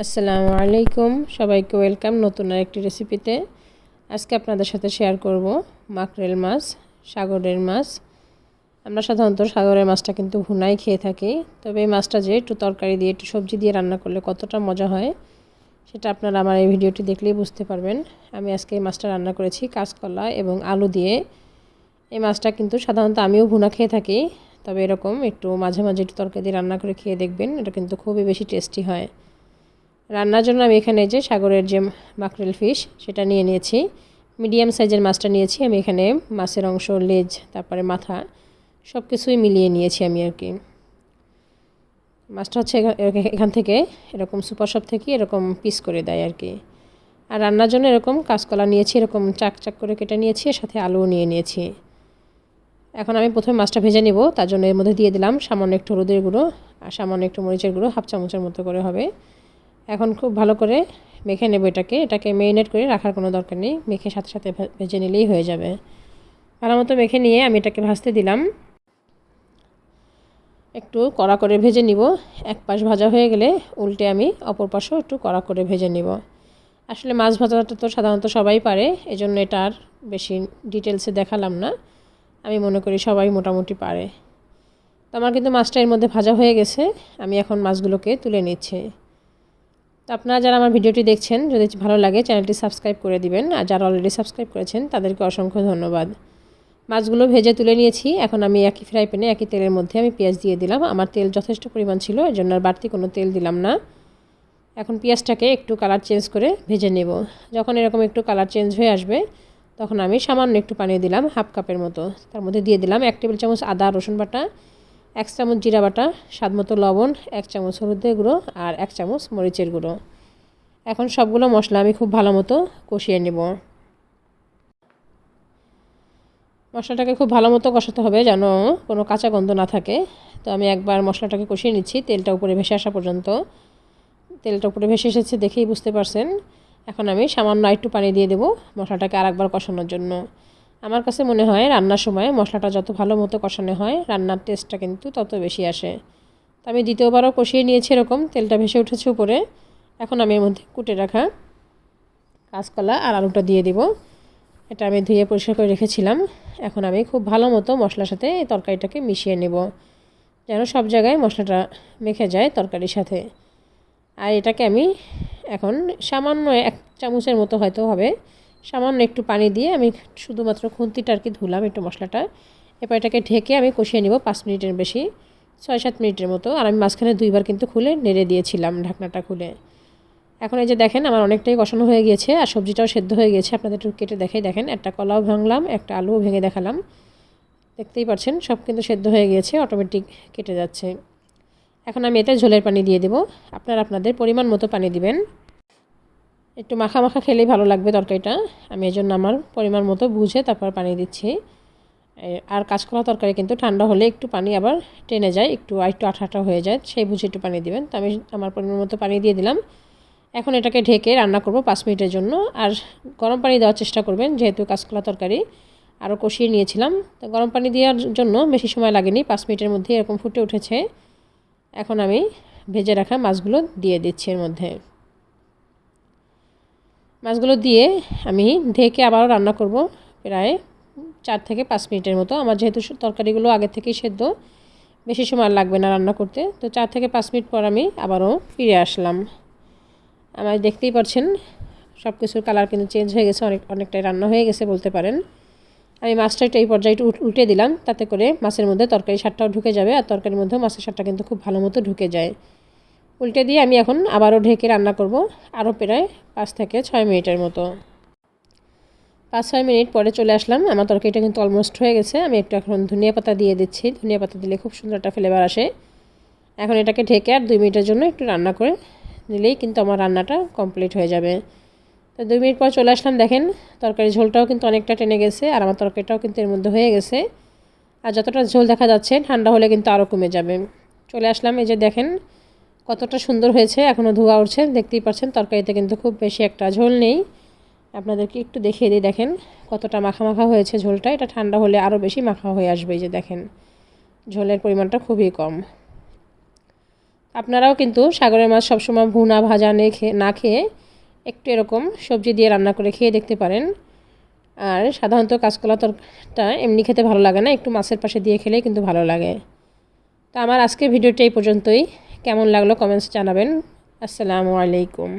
আসসালামু আলাইকুম। সবাইকে ওয়েলকাম নতুন আরেকটি রেসিপিতে। আজকে আপনাদের সাথে শেয়ার করব মাকরেল মাছ, সাগরের মাছ। আমরা সাধারণত সাগরের মাছটা কিন্তু ভুনাই খেয়ে থাকি, তবে এই মাছটা যে একটু তরকারি দিয়ে, একটু সবজি দিয়ে রান্না করলে কতটা মজা হয়, সেটা আপনারা আমার এই ভিডিওটি দেখলেই বুঝতে পারবেন। আমি আজকে এই মাছটা রান্না করেছি কাঁচকলা এবং আলু দিয়ে। এই মাছটা কিন্তু সাধারণত আমিও ভুনা খেয়ে থাকি, তবে এরকম একটু মাঝে মাঝে একটু তরকারি দিয়ে রান্না করে খেয়ে দেখবেন, এটা কিন্তু খুবই বেশি টেস্টি হয়। রান্নার জন্য আমি এখানে যে সাগরের যে মাকরেল ফিশ সেটা নিয়ে নিয়েছি। মিডিয়াম সাইজের মাছটা নিয়েছি, আমি এখানে মাছের অংশ, লেজ, তারপরে মাথা সব কিছুই মিলিয়ে নিয়েছি আমি আর কি। মাছটা হচ্ছে এখান থেকে এরকম সুপার শপ থেকে এরকম পিস করে দেয় আর কি। আর রান্নার জন্য এরকম কাঁচকলা নিয়েছি, এরকম চাক চাক করে কেটে নিয়েছি সাথে আলুও নিয়ে নিয়েছি। এখন আমি প্রথমে মাছটা ভেজে নিব, তার জন্য এর মধ্যে দিয়ে দিলাম সামান্য একটু হলুদের গুঁড়ো আর সামান্য একটু মরিচের গুঁড়ো, হাফ চামচের মতো করে হবে। এখন খুব ভালো করে মেখে নেব এটাকে। এটাকে মেরিনেট করে রাখার কোনো দরকার নেই। মেখে সাথে সাথে ভেজে নিলেই হয়ে যাবে। ভালো মতো মেখে নিয়ে আমি এটাকে ভাজতে দিলাম। একটু কড়া করে ভেজে নিব। এক পাশ ভাজা হয়ে গেলে উল্টে আমি অপর পাশও একটু কড়া করে ভেজে নিব। আসলে মাছ ভাজাটা তো সাধারণত সবাই পারে, এজন্য এটা আর বেশি ডিটেলসে দেখালাম না। আমি মনে করি সবাই মোটামুটি পারে। তো আমার কিন্তু মাছটা এর মধ্যে ভাজা হয়ে গেছে। আমি এখন মাছগুলোকে তুলে নিচ্ছি। তো আপনারা যারা আমার ভিডিওটি দেখছেন, যদি ভালো লাগে চ্যানেলটি সাবস্ক্রাইব করে দিবেন। আর যারা অলরেডি সাবস্ক্রাইব করেছেন, তাদেরকে অসংখ্য ধন্যবাদ। মাছগুলো ভেজে তুলে নিয়েছি। এখন আমি একই ফ্রাই প্যানে একই তেলের মধ্যে আমি পেঁয়াজ দিয়ে দিলাম। আমার তেল যথেষ্ট পরিমাণ ছিল এর জন্য আর বাড়তি কোনো তেল দিলাম না। এখন পেঁয়াজটাকে একটু কালার চেঞ্জ করে ভেজে নেব। যখন এরকম একটু কালার চেঞ্জ হয়ে আসবে, তখন আমি সামান্য একটু পানি দিলাম হাফ কাপের মতো। তার মধ্যে দিয়ে দিলাম এক টেবিল চামচ আদা, রসুন বাটা এক চামচ জিরা বাটা, স্বাদ মতো লবণ, এক চামচ হলুদের গুঁড়ো আর এক চামচ মরিচের গুঁড়ো। এখন সবগুলো মশলা আমি খুব ভালো মতো কষিয়ে নেব। মশলাটাকে খুব ভালো মতো কষাতে হবে যেন কোনো কাঁচা গন্ধ না থাকে। তো আমি একবার মশলাটাকে কষিয়ে নিচ্ছি, তেলটা উপরে ভেসে আসা পর্যন্ত। তেলটা উপরে ভেসে এসেছে দেখেই বুঝতে পারছেন। এখন আমি সামান্য একটু পানি দিয়ে দেবো মশলাটাকে আরেকবার কষানোর জন্য। আমার কাছে মনে হয় রান্নার সময় মশলাটা যত ভালো মতো কষানো হয়, রান্নার টেস্টটা কিন্তু তত বেশি আসে। তো আমি দ্বিতীয়বারও কষিয়ে নিয়েছি এরকম, তেলটা ভেসে উঠেছে উপরে। এখন আমি এর মধ্যে কুটে রাখা কাঁচকলা আর আলুটা দিয়ে দিব। এটা আমি ধুয়ে পরিষ্কার করে রেখেছিলাম। এখন আমি খুব ভালো মতো মশলার সাথে এই তরকারিটাকে মিশিয়ে নেব, যেন সব জায়গায় মশলাটা মেখে যায় তরকারির সাথে। আর এটাকে আমি এখন সামান্য এক চামচের মতো হয়তো হবে সামান্য একটু পানি দিয়ে আমি শুধুমাত্র খুন্তিটা আর কি ধুলাম একটু মশলাটা। এরপর এটাকে ঢেকে আমি কষিয়ে নিব পাঁচ মিনিটের বেশি, ছয় সাত মিনিটের মতো। আর আমি মাঝখানে দুইবার কিন্তু খুলে নেড়ে দিয়েছিলাম ঢাকনাটা খুলে। এখন এই যে দেখেন আমার অনেকটাই কষানো হয়ে গিয়েছে আর সবজিটাও সেদ্ধ হয়ে গিয়েছে। আপনাদের একটু কেটে দেখাই, দেখেন একটা কলাও ভাঙলাম, একটা আলুও ভেঙে দেখালাম। দেখতেই পাচ্ছেন, সব কিন্তু সেদ্ধ হয়ে গিয়েছে, অটোমেটিক কেটে যাচ্ছে। এখন আমি এতে ঝোলের পানি দিয়ে দেবো। আপনারা আপনাদের পরিমাণ মতো পানি দিবেন। একটু মাখা মাখা খেলেই ভালো লাগবে তরকারিটা। আমি এই জন্য আমার পরিমাণ মতো বুঝে তারপর পানি দিচ্ছি। আর কাঁচকলা তরকারি কিন্তু ঠান্ডা হলে একটু পানি আবার টেনে যায়, একটু একটু আঠা আঠা হয়ে যায়, সেই বুঝে একটু পানি দিবেন। তো আমি আমার পরিমাণ মতো পানি দিয়ে দিলাম। এখন এটাকে ঢেকে রান্না করব পাঁচ মিনিটের জন্য। আর গরম পানি দেওয়ার চেষ্টা করবেন, যেহেতু কাঁচকলা তরকারি আরও কষিয়ে নিয়েছিলাম। তো গরম পানি দেওয়ার জন্য বেশি সময় লাগেনি, পাঁচ মিনিটের মধ্যে এরকম ফুটে উঠেছে। এখন আমি ভেজে রাখা মাছগুলো দিয়ে দিচ্ছি এর মধ্যে। মাছগুলো দিয়ে আমি ঢেকে আবারও রান্না করব প্রায় চার থেকে পাঁচ মিনিটের মতো। আমার যেহেতু তরকারিগুলো আগে থেকেই সেদ্ধ, বেশি সময় লাগবে না রান্না করতে। তো চার থেকে পাঁচ মিনিট পর আমি আবারও ফিরে আসলাম। আমার দেখতেই পাচ্ছেন সব কিছুর কালার কিন্তু চেঞ্জ হয়ে গেছে, অনেক অনেকটাই রান্না হয়ে গেছে বলতে পারেন। আমি মাছটা একটু এই পর্যায়ে একটু উল্টে দিলাম, তাতে করে মাছের মধ্যে তরকারি সারটাও ঢুকে যাবে, আর তরকারির মধ্যেও মাছের সারটা কিন্তু খুব ভালো মতো ঢুকে যায়। উল্টে দিয়ে আমি এখন আবারও ঢেকে রান্না করব, আরও প্রায় পাঁচ থেকে ছয় মিনিটের মতো। পাঁচ ছয় মিনিট পরে চলে আসলাম। আমার তরকারিটা কিন্তু অলমোস্ট হয়ে গেছে। আমি একটু এখন ধনিয়া পাতা দিয়ে দিচ্ছি। ধনিয়া পাতা দিলে খুব সুন্দর একটা ফ্লেভার আসে। এখন এটাকে ঢেকে আর দুই মিনিটের জন্য একটু রান্না করে নিলেই কিন্তু আমার রান্নাটা কমপ্লিট হয়ে যাবে। তো দুই মিনিট পর চলে আসলাম। দেখেন, তরকারি ঝোলটাও কিন্তু অনেকটা টেনে গেছে আর আমার তরকারিটাও কিন্তু এর মধ্যে হয়ে গেছে। আর যতটা ঝোল দেখা যাচ্ছে, ঠান্ডা হলে কিন্তু আরও কমে যাবে। চলে আসলাম। এই যে দেখেন কতটা সুন্দর হয়েছে এখনও ধোয়া উঠছে, দেখতেই পাচ্ছেন তরকারিতে কিন্তু খুব বেশি একটা ঝোল নেই। আপনাদেরকে একটু দেখিয়ে দিই, দেখেন কতটা মাখা মাখা হয়েছে ঝোলটা, এটা ঠান্ডা হলে আরও বেশি মাখা হয়ে আসবে যে দেখেন, ঝোলের পরিমাণটা খুবই কম। আপনারাও কিন্তু সাগরের মাছ সবসময় ভুনা, ভাজা নিয়ে খেয়ে না খেয়ে একটু এরকম সবজি দিয়ে রান্না করে খেয়ে দেখতে পারেন। আর সাধারণত কাঁচকলা তরকারিটা এমনি খেতে ভালো লাগে না, একটু মাছের পাশে দিয়ে খেলে কিন্তু ভালো লাগে। তো আমার আজকের ভিডিওটা এই পর্যন্তই। কেমন লাগল কমেন্টস জানাবেন। আসসালামু আলাইকুম।